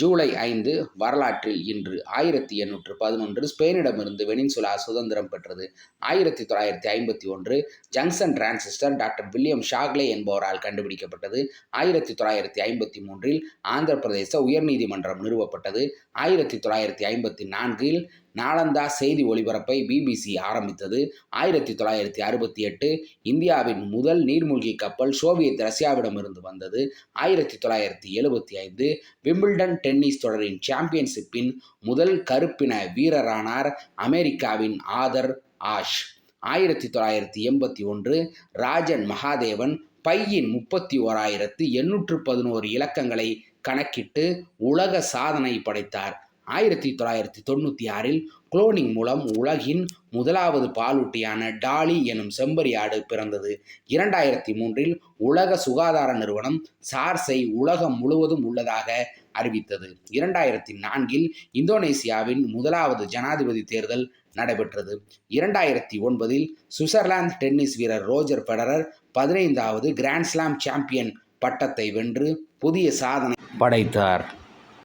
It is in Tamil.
ஜூலை ஐந்து வரலாற்றில் இன்று ஆயிரத்தி எண்ணூற்று பதினொன்று ஸ்பெயினிடமிருந்து வெனின்சுலா சுதந்திரம் பெற்றது. ஆயிரத்தி தொள்ளாயிரத்தி ஐம்பத்தி ஒன்று junction transistor doctor William Shockley என்பவரால் கண்டுபிடிக்கப்பட்டது. ஆயிரத்தி தொள்ளாயிரத்தி ஐம்பத்தி மூன்றில் ஆந்திர பிரதேச உயர்நீதிமன்றம் நிறுவப்பட்டது. ஆயிரத்தி தொள்ளாயிரத்தி ஐம்பத்தி நான்கில் நாளந்தா செய்தி ஒளிபரப்பை பிபிசி ஆரம்பித்தது ஆயிரத்தி தொள்ளாயிரத்தி அறுபத்தி எட்டு இந்தியாவின் முதல் நீர்மூழ்கி கப்பல் சோவியத் ரஷ்யாவிடமிருந்து வந்தது. ஆயிரத்தி தொள்ளாயிரத்தி எழுபத்தி ஐந்து விம்பிள்டன் டென்னிஸ் தொடரின் சாம்பியன்ஷிப்பின் முதல் கருப்பின வீரரானார் அமெரிக்காவின் ஆதர் ஆஷ். ஆயிரத்தி தொள்ளாயிரத்தி எண்பத்தி ஒன்று ராஜன் மகாதேவன் பையின் முப்பத்தி ஓராயிரத்து எண்ணூற்று பதினோரு இலக்கங்களை கணக்கிட்டு உலக சாதனை படைத்தார். ஆயிரத்தி தொள்ளாயிரத்தி தொண்ணூற்றி ஆறில் குளோனிங் மூலம் உலகின் முதலாவது பாலூட்டியான டாலி எனும் செம்பரியாடு பிறந்தது. இரண்டாயிரத்தி மூன்றில் உலக சுகாதார நிறுவனம் சார்ஸை உலகம் முழுவதும் உள்ளதாக அறிவித்தது. இரண்டாயிரத்தி நான்கில் இந்தோனேசியாவின் முதலாவது ஜனாதிபதி தேர்தல் நடைபெற்றது. இரண்டாயிரத்தி ஒன்பதில் சுவிட்சர்லாந்து டென்னிஸ் வீரர் ரோஜர் ஃபெடரர் பதினைந்தாவது கிராண்ட்ஸ்லாம் சாம்பியன் பட்டத்தை வென்று புதிய சாதனை படைத்தார்.